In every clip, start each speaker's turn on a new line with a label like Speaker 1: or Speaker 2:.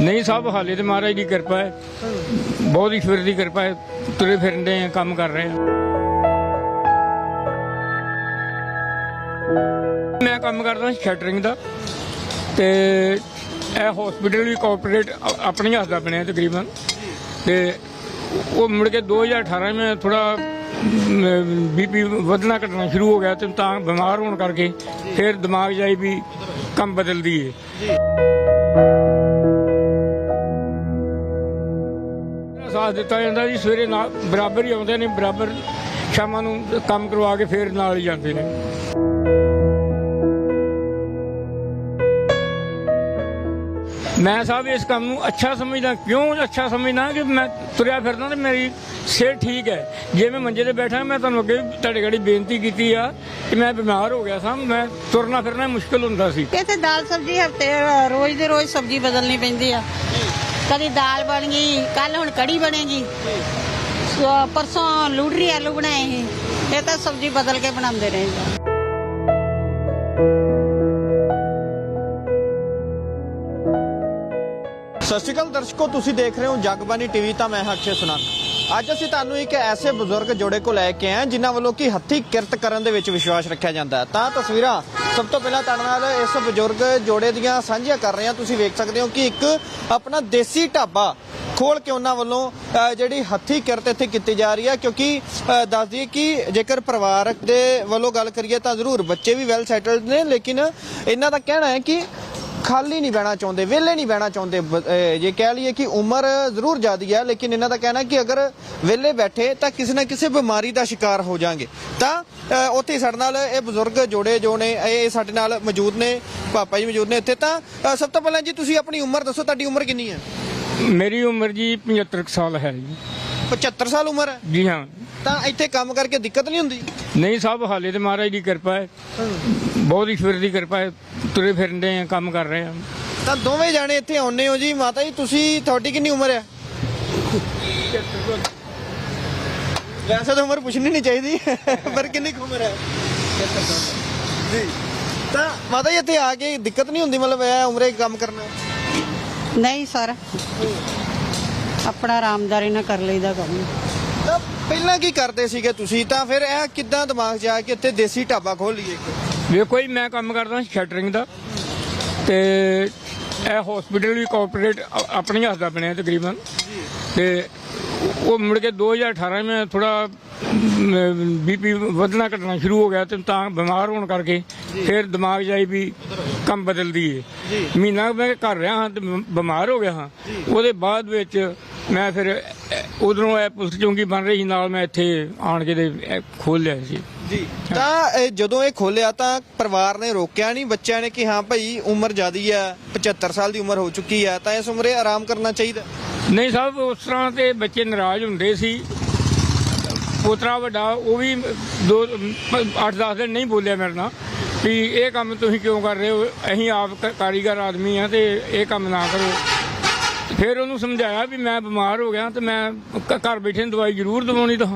Speaker 1: ਨਹੀਂ ਸਭ ਹਾਲੇ ਤੇ ਮਹਾਰਾਜ ਦੀ ਕਿਰਪਾ ਹੈ। ਬਹੁਤ ਈਸ਼ਵਰ ਦੀ ਕਿਰਪਾ ਹੈ। ਤੁਰੇ ਫਿਰਦੇ ਆ, ਕੰਮ ਕਰ ਰਹੇ ਆ। ਮੈਂ ਕੰਮ ਕਰਦਾ ਸ਼ਟਰਿੰਗ ਦਾ ਤੇ ਇਹ ਹਸਪੀਟਲ ਵੀ ਕਾਰਪੋਰੇਟ ਆਪਣੇ ਹੱਥ ਦਾ ਬਣਿਆ ਤਕਰੀਬਨ। ਤੇ ਉਹ ਮੁੜ ਕੇ 2018 ਮੈਂ ਥੋੜਾ ਬੀਪੀ ਵਧਣਾ ਘਟਣਾ ਸ਼ੁਰੂ ਹੋ ਗਿਆ ਤੇ ਤਾਂ ਬਿਮਾਰ ਹੋਣ ਕਰਕੇ ਫਿਰ ਦਿਮਾਗ ਜਾਈ ਵੀ ਕੰਮ ਬਦਲਦੀ ਹੈ ਸਾਥ ਦਿੱਤਾ ਜਾਂਦਾ ਜੀ, ਸਵੇਰੇ ਨਾਲ ਬਰਾਬਰ ਹੀ ਆਉਂਦੇ ਨੇ, ਬਰਾਬਰ ਸ਼ਾਮਾਂ ਨੂੰ ਕੰਮ ਕਰਵਾ ਕੇ ਫਿਰ ਨਾਲ ਹੀ ਜਾਂਦੇ ਨੇ। ਮੈਂ ਸਾਹਿਬ ਇਸ ਕੰਮ ਨੂੰ ਅੱਛਾ ਸਮਝਦਾ, ਕਿਉਂ ਅੱਛਾ ਸਮਝਦਾ ਕਿ ਮੈਂ ਤੁਰਿਆ ਫਿਰਦਾ ਤੇ ਮੇਰੀ ਸਿਹਤ ਠੀਕ ਹੈ। ਜੇ ਮੈਂ ਮੰਜੇ ਤੇ ਬੈਠਾ, ਮੈਂ ਤੁਹਾਨੂੰ ਅੱਗੇ ਤੁਹਾਡੇ ਘੜੀ ਬੇਨਤੀ ਕੀਤੀ ਆ ਕਿ ਮੈਂ ਬਿਮਾਰ ਹੋ ਗਿਆ ਸਾਂ, ਮੈਂ ਤੁਰਨਾ ਫਿਰਨਾ ਮੁਸ਼ਕਲ ਹੁੰਦਾ ਸੀ।
Speaker 2: ਇੱਥੇ ਦਾਲ ਸਬਜ਼ੀ ਹਫ਼ਤੇ ਰੋਜ਼ ਦੇ ਰੋਜ਼ ਸਬਜ਼ੀ ਬਦਲਣੀ ਪੈਂਦੀ ਆ। ਕਦੀ ਦਾਲ ਬਣ ਗਈ ਕੱਲ ਹੁਣ ਕੜੀ ਬਣੇਗੀ। ਸੋ ਪਰਸੋਂ ਲੂੜਰੀ ਆਲੂ ਬਣਾਏ ਸੀ, ਇਹ ਤਾਂ ਸਬਜ਼ੀ ਬਦਲ ਕੇ ਬਣਾਉਂਦੇ ਰਹਿੰਦੇ
Speaker 3: ਸਤਿ ਸ਼੍ਰੀ ਅਕਾਲ ਦਰਸ਼ਕੋ, ਤੁਸੀਂ ਦੇਖ ਰਹੇ ਹੋ ਜਗਬਾਨੀ ਟੀਵੀ, ਤਾਂ ਮੈਂ ਹਾਂ ਅਕਸ਼ੇ ਸੁਨਾਨ ਅੱਜ ਅਸੀਂ ਤੁਹਾਨੂੰ ਇੱਕ ਐਸੇ ਬਜ਼ੁਰਗ ਜੋੜੇ ਕੋ ਲੈ ਕੇ ਆਏ ਜਿਨ੍ਹਾਂ ਵੱਲੋਂ ਕਿ ਹੱਥੀ ਕਿਰਤ ਕਰਨ ਦੇ ਵਿੱਚ ਵਿਸ਼ਵਾਸ ਰੱਖਿਆ ਜਾਂਦਾ ਤਾਂ ਤਸਵੀਰਾਂ ਸਭ ਤੋਂ ਪਹਿਲਾਂ ਤੁਹਾਡੇ ਨਾਲ ਇਸ ਬਜ਼ੁਰਗ ਜੋੜੇ ਦੀਆਂ ਸਾਂਝੀਆਂ ਕਰ ਰਹੇ ਹਾਂ। ਤੁਸੀਂ ਵੇਖ ਸਕਦੇ ਹੋ ਕਿ ਇੱਕ ਆਪਣਾ ਦੇਸੀ ਢਾਬਾ ਖੋਲ ਕੇ ਉਹਨਾਂ ਵੱਲੋਂ ਜਿਹੜੀ ਹੱਥੀ ਕਿਰਤ ਇੱਥੇ ਕੀਤੀ ਜਾ ਰਹੀ ਹੈ। ਕਿਉਂਕਿ ਅ, ਦੱਸ ਦਈਏ ਕਿ ਜੇਕਰ ਪਰਿਵਾਰਕ ਦੇ ਵੱਲੋਂ ਗੱਲ ਕਰੀਏ ਤਾਂ ਜ਼ਰੂਰ ਬੱਚੇ ਵੀ ਵੈਲ ਸੈਟਲਡ ਨੇ ਲੇਕਿਨ ਇਹਨਾਂ ਦਾ ਕਹਿਣਾ ਹੈ ਕਿ ਖਾਲੀ ਨਹੀਂ ਬਹਿਣਾ ਚਾਹੁੰਦੇ ਵਿਹਲੇ ਨਹੀਂ ਬਹਿਣਾ ਚਾਹੁੰਦੇ ਜੇ ਕਹਿ ਲਈਏ ਕਿ ਉਮਰ ਜ਼ਰੂਰ ਜ਼ਿਆਦੀ ਹੈ ਲੇਕਿਨ ਇਹਨਾਂ ਦਾ ਕਹਿਣਾ ਕਿ ਅਗਰ ਵਿਹਲੇ ਬੈਠੇ ਤਾਂ ਕਿਸੇ ਨਾ ਕਿਸੇ ਬਿਮਾਰੀ ਦਾ ਸ਼ਿਕਾਰ ਹੋ ਜਾਾਂਗੇ ਤਾਂ ਉੱਥੇ ਸਾਡੇ ਨਾਲ ਇਹ ਬਜ਼ੁਰਗ ਜੋੜੇ ਜੋ ਨੇ ਇਹ ਸਾਡੇ ਨਾਲ ਮੌਜੂਦ ਨੇ ਪਾਪਾ ਜੀ ਮੌਜੂਦ ਨੇ ਇੱਥੇ। ਤਾਂ ਸਭ ਤੋਂ ਪਹਿਲਾਂ ਜੀ ਤੁਸੀਂ ਆਪਣੀ ਉਮਰ ਦੱਸੋ ਤੁਹਾਡੀ ਉਮਰ ਕਿੰਨੀ ਹੈ?
Speaker 1: ਮੇਰੀ ਉਮਰ ਜੀ 75 ਕੁ ਸਾਲ ਹੈ ਜੀ।
Speaker 3: 75 ਸਾਲ ਉਮਰ ਹੈ?
Speaker 1: ਜੀ ਹਾਂ।
Speaker 3: ਤਾਂ ਇੱਥੇ ਕੰਮ ਕਰਕੇ ਦਿੱਕਤ ਨਹੀਂ ਹੁੰਦੀ?
Speaker 1: ਨਹੀਂ ਸਾਹਿਬ ਹਾਲੇ ਤੇ ਮਹਾਰਾਜ ਦੀ ਕਿਰਪਾ ਹੈ। ਬਹੁਤ ਈਸ਼ਵਰ ਦੀ ਕਿਰਪਾ ਹੈ ਤੁਰੇ ਫਿਰਦੇ ਆ ਕੰਮ ਕਰ ਰਹੇ ਆ।
Speaker 3: ਤਾਂ ਦੋਵੇਂ ਜਾਣੇ ਇੱਥੇ ਆਉਨੇ ਹੋ ਜੀ ਮਾਤਾ ਜੀ ਤੁਸੀਂ ਤੁਹਾਡੀ ਕਿੰਨੀ ਉਮਰ ਹੈ? ਵੈਸੇ ਤਾਂ ਉਮਰ ਪੁੱਛਣੀ ਨਹੀਂ ਚਾਹੀਦੀ ਪਰ ਕਿੰਨੀ ਕੁ ਉਮਰ ਹੈ? ਜੀ। ਤਾਂ ਮਾਤਾ ਜੀ ਇੱਥੇ ਆ ਕੇ ਦਿੱਕਤ ਨਹੀਂ ਹੁੰਦੀ ਮਤਲਬ ਇਹ ਉਮਰੇ ਕੰਮ ਕਰਨਾ?
Speaker 2: ਨਹੀਂ ਸਰ। ਆਪਣਾ ਆਰਾਮਦਾਰੀ ਨਾਲ ਕਰ ਲਈਦਾ ਕੰਮ।
Speaker 3: ਤਾਂ ਪਹਿਲਾਂ ਕੀ ਕਰਦੇ ਸੀਗੇ ਤੁਸੀਂ? ਤਾਂ ਫਿਰ ਇਹ ਕਿੱਦਾਂ ਦਿਮਾਗ 'ਚ ਆ ਕੇ ਇੱਥੇ ਦੇਸੀ ਢਾਬਾ ਖੋਲ ਲਈਏ ਇੱਕ?
Speaker 1: ਵੇਖੋ ਜੀ ਮੈਂ ਕੰਮ ਕਰਦਾ ਸ਼ਟਰਿੰਗ ਦਾ ਤੇ ਇਹ ਹਸਪੀਟਲ ਵੀ ਕਾਰਪੋਰੇਟ ਆਪਣੇ ਹੱਥ ਦਾ ਬਣਿਆ ਤਕਰੀਬਨ। ਤੇ ਉਹ ਮੁੜ ਕੇ 2018 ਮੈਂ ਥੋੜਾ ਬੀਪੀ ਵਧਣਾ ਘਟਣਾ ਸ਼ੁਰੂ ਹੋ ਗਿਆ ਤੇ ਤਾਂ ਬਿਮਾਰ ਹੋਣ ਕਰਕੇ ਫਿਰ ਦਿਮਾਗ ਜਾਈ ਵੀ ਕੰਮ ਬਦਲ ਦਈਏ। ਮਹੀਨਾ ਮੈਂ ਘਰ ਰਿਹਾ ਹਾਂ ਤੇ ਬਿਮਾਰ ਹੋ ਗਿਆ ਹਾਂ। ਉਹਦੇ ਬਾਅਦ ਵਿੱਚ ਮੈਂ ਫਿਰ ਉਧਰੋਂ ਇਹ ਪੁਲਿਸ ਚੌਂਕੀ ਬਣ ਰਹੀ ਨਾਲ ਮੈਂ ਇੱਥੇ ਆਣ ਕੇ ਤੇ ਖੋਲ ਲਿਆ ਸੀ।
Speaker 3: ਜੀ। ਤਾਂ, ਇਹ ਜਦੋਂ ਇਹ ਖੋਲਿਆ ਤਾਂ ਪਰਿਵਾਰ ਨੇ ਰੋਕਿਆ ਨਹੀਂ, ਬੱਚਿਆਂ ਨੇ ਕਿ ਹਾਂ ਭਾਈ, ਉਮਰ ਜ਼ਿਆਦੀ ਹੈ 75 ਸਾਲ ਦੀ ਉਮਰ ਹੋ ਚੁੱਕੀ ਹੈ ਤਾਂ ਇਸ ਉਮਰੇ ਆਰਾਮ ਕਰਨਾ ਚਾਹੀਦਾ?
Speaker 1: ਨਹੀਂ ਸਾਹਿਬ ਉਸ ਤਰ੍ਹਾਂ ਤੇ ਬੱਚੇ ਨਾਰਾਜ਼ ਹੁੰਦੇ ਸੀ। ਪੋਤਰਾ ਵੱਡਾ, ਉਹ ਵੀ ਦੋ 8-10 ਦਿਨ ਨਹੀਂ ਬੋਲਿਆ ਮੇਰੇ ਨਾਲ ਵੀ ਇਹ ਕੰਮ ਤੁਸੀਂ ਕਿਉਂ ਕਰ ਰਹੇ ਹੋ? ਅਸੀਂ ਆਪ ਕਾਰੀਗਰ ਆਦਮੀ ਆ ਤੇ ਇਹ ਕੰਮ ਨਾ ਕਰੋ। ਫਿਰ ਉਹਨੂੰ ਸਮਝਾਇਆ ਵੀ ਮੈਂ ਬਿਮਾਰ ਹੋ ਗਿਆ ਤੇ ਮੈਂ ਘ- ਘਰ ਬੈਠੇ ਨੂੰ ਦਵਾਈ ਜ਼ਰੂਰ ਦਵਾਉਣੀ ਤਾਂ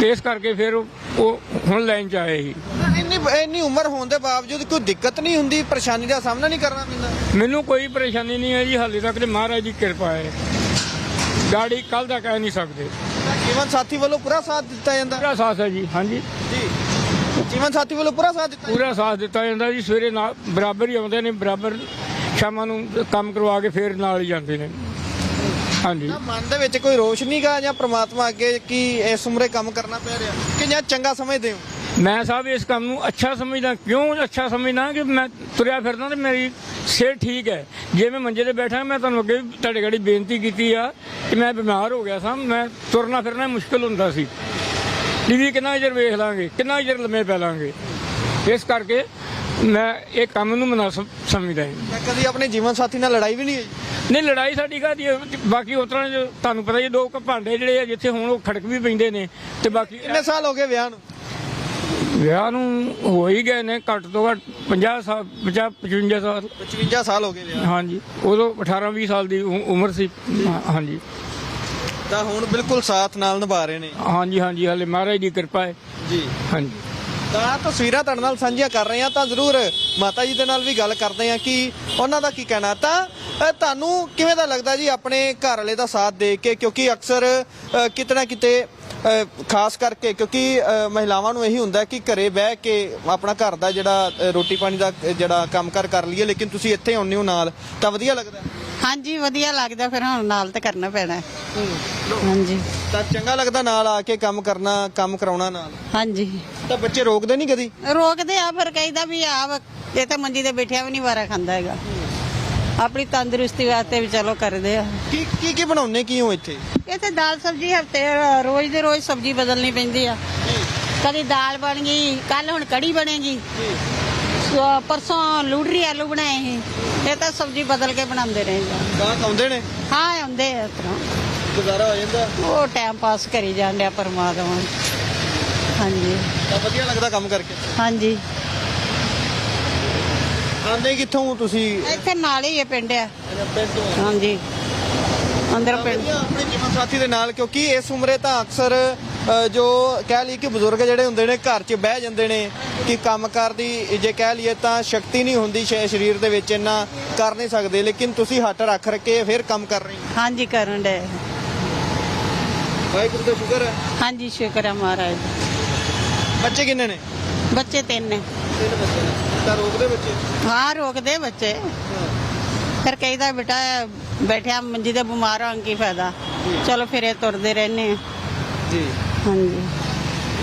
Speaker 1: ਤੇ ਇਸ ਕਰਕੇ ਫਿਰ ਉਹ ਉਹ ਹੁਣ ਲਾਈਨ ਚ ਆਏ ਸੀ।
Speaker 3: ਇੰਨੀ ਇੰਨੀ ਉਮਰ ਹੋਣ ਦੇ ਬਾਵਜੂਦ ਕੋਈ ਦਿੱਕਤ ਨਹੀਂ ਹੁੰਦੀ ਪਰੇਸ਼ਾਨੀ ਦਾ ਸਾਹਮਣਾ ਨਹੀਂ ਕਰਨਾ ਪੈਂਦਾ?
Speaker 1: ਮੈਨੂੰ ਕੋਈ ਪਰੇਸ਼ਾਨੀ ਨਹੀਂ ਹੈ ਜੀ ਹਾਲੇ ਤੱਕ ਤੇ ਮਹਾਰਾਜ ਦੀ ਕਿਰਪਾ ਹੈ। ਗਾੜੀ ਕੱਲ ਦਾ ਕਹਿ ਨਹੀਂ ਸਕਦੇ।
Speaker 3: ਜੀਵਨ ਸਾਥੀ ਵੱਲੋਂ ਪੂਰਾ ਸਾਥ ਦਿੱਤਾ ਜਾਂਦਾ?
Speaker 1: ਪੂਰਾ ਸਾਥ ਹੈ ਜੀ ਹਾਂਜੀ।
Speaker 3: ਜੀ। ਜੀਵਨ ਸਾਥੀ ਵੱਲੋਂ ਪੂਰਾ ਸਾਥ ਦਿੱਤਾ
Speaker 1: ਪੂਰਾ ਸਾਥ ਦਿੱਤਾ ਜਾਂਦਾ ਜੀ ਸਵੇਰੇ ਨਾਲ ਬਰਾਬਰ ਹੀ ਆਉਂਦੇ ਨੇ ਬਰਾਬਰ ਸ਼ਾਮਾਂ ਨੂੰ ਕੰਮ ਕਰਵਾ ਕੇ ਫਿਰ ਨਾਲ ਹੀ ਜਾਂਦੇ ਨੇ। ਹਾਂਜੀ।
Speaker 3: ਤਾਂ ਮਨ ਦੇ ਵਿੱਚ ਕੋਈ ਰੋਸ਼ ਨਹੀਂ ਗਾ ਜਾਂ ਪ੍ਰਮਾਤਮਾ ਅੱਗੇ ਕਿ ਇਸ ਉਮਰੇ ਕੰਮ ਕਰਨਾ ਪੈ ਰਿਹਾ ਕਿ ਜਾਂ ਚੰਗਾ ਸਮਝਦੇ ਹੋ?
Speaker 1: ਮੈਂ ਸਾਹਿਬ ਇਸ ਕੰਮ ਨੂੰ ਅੱਛਾ ਸਮਝਦਾ ਕਿਉਂ ਅੱਛਾ ਸਮਝਦਾ? ਕਿ ਮੈਂ ਤੁਰਿਆ ਫਿਰਦਾ ਤੇ ਮੇਰੀ ਸਿਹਤ ਠੀਕ ਹੈ। ਜੇ ਮੈਂ ਮੰਜੇ ਤੇ ਬੈਠਾ ਮੈਂ ਤੁਹਾਨੂੰ ਅੱਗੇ ਵੀ ਤੁਹਾਡੇ ਗੜੀ ਬੇਨਤੀ ਕੀਤੀ ਆ ਕਿ ਮੈਂ ਬਿਮਾਰ ਹੋ ਗਿਆ ਸਾਂ ਮੈਂ ਤੁਰਨਾ ਫਿਰਨਾ ਮੁਸ਼ਕਲ ਹੁੰਦਾ ਸੀ। ਟੀਵੀ ਕਿੰਨਾ ਚਿਰ ਵੇਖ ਲਾਂਗੇ ਕਿੰਨਾ ਚਿਰ ਲੰਮੇ ਪੈ ਲਾਂਗੇ? ਇਸ ਕਰਕੇ ਮੈਂ ਇਹ ਕੰਮ ਨੂੰ ਮਨਾਸਬ ਸਮਝਦਾ ਹਾਂ
Speaker 3: ਤਾਂ ਕਦੀ ਆਪਣੇ ਜੀਵਨ ਸਾਥੀ ਨਾਲ ਲੜਾਈ ਵੀ ਨਹੀਂ ਹੋਈ?
Speaker 1: ਨਹੀਂ ਲੜਾਈ ਸਾਡੀ ਕਾਹਦੀ ਹੈ ਬਾਕੀ ਉਸ ਤਰ੍ਹਾਂ ਤੁਹਾਨੂੰ ਪਤਾ ਹੀ ਦੋ ਭਾਂਡੇ ਜਿਹੜੇ ਆ ਜਿੱਥੇ ਹੁਣ ਉਹ ਖੜਕ ਵੀ ਪੈਂਦੇ ਨੇ ਤੇ ਬਾਕੀ
Speaker 3: ਕਿੰਨੇ ਸਾਲ ਹੋ ਗਏ ਵਿਆਹ ਨੂੰ?
Speaker 1: ਵਿਆਹ ਨੂੰ ਹੋ ਹੀ ਗਏ ਨੇ ਘੱਟ ਤੋਂ ਘੱਟ 50 ਸਾਲ 50 55 ਸਾਲ।
Speaker 3: 55 ਸਾਲ ਹੋ ਗਏ ਵਿਆਹ
Speaker 1: ਹਾਂਜੀ ਉਦੋਂ 18 20 ਸਾਲ ਦੀ ਉਮਰ ਸੀ। ਹਾਂਜੀ।
Speaker 3: ਤਾਂ ਹੁਣ ਬਿਲਕੁਲ ਸਾਥ ਨਾਲ ਨਿਭਾ ਰਹੇ ਨੇ।
Speaker 1: ਹਾਂਜੀ ਹਾਂਜੀ ਹਲੇ ਮਹਾਰਾਜ ਦੀ ਕਿਰਪਾ ਹੈ।
Speaker 3: ਜੀ।
Speaker 1: ਹਾਂਜੀ।
Speaker 3: ਤਾਂ ਤਸਵੀਰਾਂ ਤੁਹਾਡੇ ਨਾਲ ਸਾਂਝੀਆਂ ਕਰ ਰਹੇ ਹਾਂ ਤਾਂ ਜ਼ਰੂਰ ਮਾਤਾ ਜੀ ਦੇ ਨਾਲ ਵੀ ਗੱਲ ਕਰਦੇ ਹਾਂ ਕਿ ਉਹਨਾਂ ਦਾ ਕੀ ਕਹਿਣਾ ਤਾਂ ਤੁਹਾਨੂੰ ਕਿਵੇਂ ਦਾ ਲੱਗਦਾ ਜੀ ਆਪਣੇ ਘਰ ਵਾਲੇ ਦਾ ਸਾਥ ਦੇ ਕੇ? ਕਿਉਂਕਿ ਅਕਸਰ ਅ, ਕਿਤੇ ਨਾ ਕਿਤੇ ਖਾਸ ਕਰਕੇ ਕਿਉਂਕਿ ਮਹਿਲਾਵਾਂ ਨੂੰ ਇਹੀ ਹੁੰਦਾ ਕਿ ਘਰੇ ਬਹਿ ਕੇ ਆਪਣਾ ਘਰ ਦਾ ਜਿਹੜਾ ਰੋਟੀ ਪਾਣੀ ਦਾ ਜਿਹੜਾ ਕੰਮਕਾਰ ਕਰ ਲਈਏ ਲੇਕਿਨ ਤੁਸੀਂ ਇੱਥੇ ਆਉਂਦੇ ਹੋ ਨਾਲ ਤਾਂ ਵਧੀਆ ਲੱਗਦਾ
Speaker 2: ਹਾਂਜੀ ਵਧੀਆ ਲੱਗਦਾ ਫਿਰ ਹੁਣ ਨਾਲ ਤੇ ਕਰਨਾ ਪੈਣਾ ਹੈ। ਹਾਂਜੀ।
Speaker 3: ਤਾਂ ਚੰਗਾ ਲੱਗਦਾ ਨਾਲ ਆ ਕੇ ਕੰਮ ਕਰਨਾ ਕੰਮ ਕਰਾਉਣਾ ਨਾਲ?
Speaker 2: ਹਾਂਜੀ।
Speaker 3: ਤਾਂ ਬੱਚੇ ਰੋਕਦੇ ਨਹੀਂ ਕਦੀ?
Speaker 2: ਰੋਕਦੇ ਆ ਫਿਰ ਕਹਿੰਦਾ ਵੀ ਆ ਇਹ ਤਾਂ ਮੰਜੀ ਤੇ ਬੈਠਿਆ ਵੀ ਨਹੀਂ ਵਾਰਾ ਖਾਂਦਾ ਹੈਗਾ। ਆਪਣੀ ਤੰਦਰੁਸਤੀ ਵਾਸਤੇ ਵੀ ਚਲੋ ਕਰਦੇ ਆ।
Speaker 3: ਕੀ ਕੀ ਕੀ ਬਣਾਉਣੇ ਕੀ ਹੋ ਇੱਥੇ?
Speaker 2: ਇਹ ਤੇ ਦਾਲ ਸਬਜੀ ਹਫ਼ਤੇ ਰੋਜ਼ ਦੇ ਰੋਜ਼ ਸਬਜੀ ਬਦਲਣੀ ਪੈਂਦੀ ਆ। ਕਦੀ ਦਾਲ ਬਣ ਗਈ ਕੱਲ ਹੁਣ ਕੜੀ ਬਣੇਗੀ। ਪਰਸੋਂ ਲੂਡਰੀ ਆਲੂ ਬਣਾਏ ਸੀ ਇਹ ਤਾਂ ਸਬਜੀ ਬਦਲ ਕੇ ਬਣਾਉਂਦੇ ਰਹਿੰਦੇ
Speaker 3: ਗਾਹਕ ਆਉਂਦੇ ਨੇ?
Speaker 2: ਹਾਂ ਆਉਂਦੇ ਆ ਇਸ ਤਰ੍ਹਾਂ।
Speaker 3: ਗੁਜ਼ਾਰਾ ਹੋ ਜਾਂਦਾ?
Speaker 2: ਉਹ ਟਾਈਮ ਪਾਸ ਕਰੀ ਜਾਂਦੇ ਆ ਪਰਮਾਤਮਾ। ਹਾਂਜੀ।
Speaker 3: ਤਾਂ ਵਧੀਆ ਲੱਗਦਾ ਕੰਮ ਕਰਕੇ।
Speaker 2: ਹਾਂਜੀ।
Speaker 3: ਆਉਂਦੇ ਕਿੱਥੋਂ ਹੋ ਤੁਸੀਂ?
Speaker 2: ਇੱਥੇ ਨਾਲ ਹੀ ਇਹ ਪਿੰਡ ਆ।
Speaker 3: ਪਿੰਡ ਤੋਂ।
Speaker 2: ਹਾਂਜੀ। ਅੰਦਰ ਪਿੰਡ।
Speaker 3: ਆਪਣੇ ਜੀਵਨ ਸਾਥੀ ਦੇ ਨਾਲ ਕਿਉਂਕਿ ਇਸ ਉਮਰੇ ਤਾਂ ਅਕਸਰ ਜੋ ਕਹਿ ਲਈ ਕਿ ਬਜ਼ੁਰਗ ਜਿਹੜੇ ਹੁੰਦੇ ਨੇ ਘਰ 'ਚ ਬਹਿ ਜਾਂਦੇ ਨੇ ਕਿ ਕੰਮਕਾਰ ਦੀ ਜੇ ਕਹਿ ਲਈਏ ਤਾਂ ਸ਼ਕਤੀ ਨਹੀਂ ਹੁੰਦੀ ਸ਼ੇ- ਸਰੀਰ ਦੇ ਵਿੱਚ ਇੰਨਾ ਕਰ ਨਹੀਂ ਸਕਦੇ। ਲੇਕਿਨ ਤੁਸੀਂ ਹੱਟ ਰੱਖ ਰੱਖੇ ਫਿਰ ਕੰਮ ਕਰ ਰਹੇ ਹੋ।
Speaker 2: ਹਾਂਜੀ ਕਰਨ ਦੇ
Speaker 3: ਵਾਹਿਗੁਰੂ ਦਾ ਸ਼ੁਕਰ ਹੈ।
Speaker 2: ਹਾਂਜੀ ਸ਼ੁਕਰ ਹੈ ਮਹਾਰਾਜ।
Speaker 3: ਬੱਚੇ ਕਿੰਨੇ ਨੇ?
Speaker 2: ਬੱਚੇ ਤਿੰਨ ਨੇ।
Speaker 3: ਤਿੰਨ ਬੱਚੇ ਨੇ। ਤਾਂ ਰੋਕਦੇ ਬੱਚੇ?
Speaker 2: ਹਾਂ ਰੋਕਦੇ ਬੱਚੇ। ਫਿਰ ਕਹੀਦਾ ਬੇਟਾ ਬੈਠਿਆ ਮੰਜੀ ਤੇ ਬਿਮਾਰ ਹੋਣ ਕੀ ਫਾਇਦਾ? ਚਲੋ ਫਿਰ ਇਹ ਤੁਰਦੇ ਰਹਿੰਦੇ ਆ।
Speaker 3: ਜੀ।
Speaker 2: ਹਾਂਜੀ।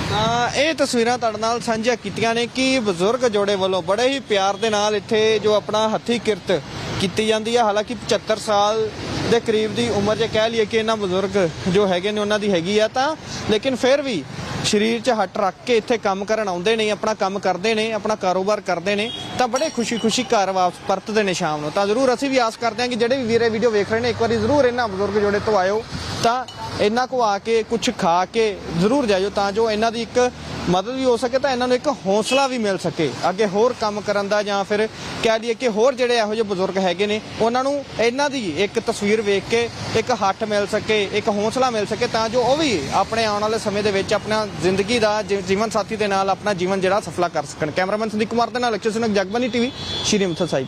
Speaker 3: ਤਾਂ ਇਹ ਤਸਵੀਰਾਂ ਤੁਹਾਡੇ ਨਾਲ ਸਾਂਝੀਆਂ ਕੀਤੀਆਂ ਨੇ ਕਿ ਬਜ਼ੁਰਗ ਜੋੜੇ ਵੱਲੋਂ ਬੜੇ ਹੀ ਪਿਆਰ ਦੇ ਨਾਲ ਇੱਥੇ ਜੋ ਆਪਣਾ ਹੱਥੀ ਕਿਰਤ ਕੀਤੀ ਜਾਂਦੀ ਹੈ ਹਾਲਾਂਕਿ 75 ਸਾਲ ਦੇ ਕਰੀਬ ਦੀ ਉਮਰ ਜੇ ਕਹਿ ਲਈਏ ਕਿ ਇਹਨਾਂ ਬਜ਼ੁਰਗ ਜੋ ਹੈਗੇ ਨੇ ਉਹਨਾਂ ਦੀ ਹੈਗੀ ਆ ਤਾਂ। ਲੇਕਿਨ ਫਿਰ ਵੀ ਸਰੀਰ 'ਚ ਹੱਟ ਰੱਖ ਕੇ ਇੱਥੇ ਕੰਮ ਕਰਨ ਆਉਂਦੇ ਨੇ, ਆਪਣਾ ਕੰਮ ਕਰਦੇ ਨੇ, ਆਪਣਾ ਕਾਰੋਬਾਰ ਕਰਦੇ ਨੇ, ਤਾਂ ਬੜੇ ਖੁਸ਼ੀ-ਖੁਸ਼ੀ ਘਰ ਵਾਪਸ ਪਰਤਦੇ ਨੇ ਸ਼ਾਮ ਨੂੰ। ਤਾਂ ਜ਼ਰੂਰ ਅਸੀਂ ਵੀ ਆਸ ਕਰਦੇ ਹਾਂ ਕਿ ਜਿਹੜੇ ਵੀ ਵੀਰੇ ਵੀਡੀਓ ਵੇਖ ਰਹੇ ਨੇ, ਇੱਕ ਵਾਰੀ ਜ਼ਰੂਰ ਇਹਨਾਂ ਬਜ਼ੁਰਗ ਜੋੜੇ ਤੋਂ ਆਇਓ। ਤਾਂ ਇਹਨਾਂ ਕੋ ਆ ਕੇ ਕੁਝ ਖਾ ਕੇ ਜ਼ਰੂਰ ਜਾਇਓ, ਤਾਂ ਜੋ ਇਹਨਾਂ ਦੀ ਇੱਕ ਮਦਦ ਵੀ ਹੋ ਸਕੇ ਤਾਂ ਇਹਨਾਂ ਨੂੰ ਇੱਕ ਹੌਸਲਾ ਵੀ ਮਿਲ ਸਕੇ। ਅੱਗੇ ਹੋਰ ਕੰਮ ਕਰਨ ਦਾ ਜਾਂ ਫਿਰ ਕਹਿ ਲਈਏ ਕਿ ਹੋਰ ਜਿਹੜੇ ਇਹੋ ਜਿਹੇ ਬਜ਼ੁਰਗ ਹੈਗੇ ਨੇ, ਉਹਨਾਂ ਨੂੰ ਇਹਨਾਂ ਦੀ ਇੱਕ ਤਸਵੀਰ ਵੇਖ ਕੇ ਇੱਕ ਹੱਠ ਮਿਲ ਸਕੇ, ਇੱਕ ਹੌਸਲਾ ਮਿਲ ਸਕੇ ਤਾਂ ਜੋ ਉਹ ਵੀ ਆਪਣੇ ਆਉਣ ਵਾਲੇ ਸਮੇਂ ਦੇ ਵਿੱਚ ਆਪਣਾ ਜ਼ਿੰਦਗੀ ਦਾ ਜੀ- ਜੀਵਨ ਸਾਥੀ ਦੇ ਨਾਲ ਆਪਣਾ ਜੀਵਨ ਜਿਹੜਾ ਸਫਲਾ ਕਰ ਸਕਣ। ਕੈਮਰਾਮੈਨ ਸੰਦੀਪ ਕੁਮਾਰ ਦੇ ਨਾਲ ਅਕਸ਼ੇ ਸਿੰਘ ਜਗਬਾਨੀ ਟੀਵੀ, ਸ਼੍ਰੀ ਅੰਮ੍ਰਿਤਸਰ ਸਾਹਿਬ।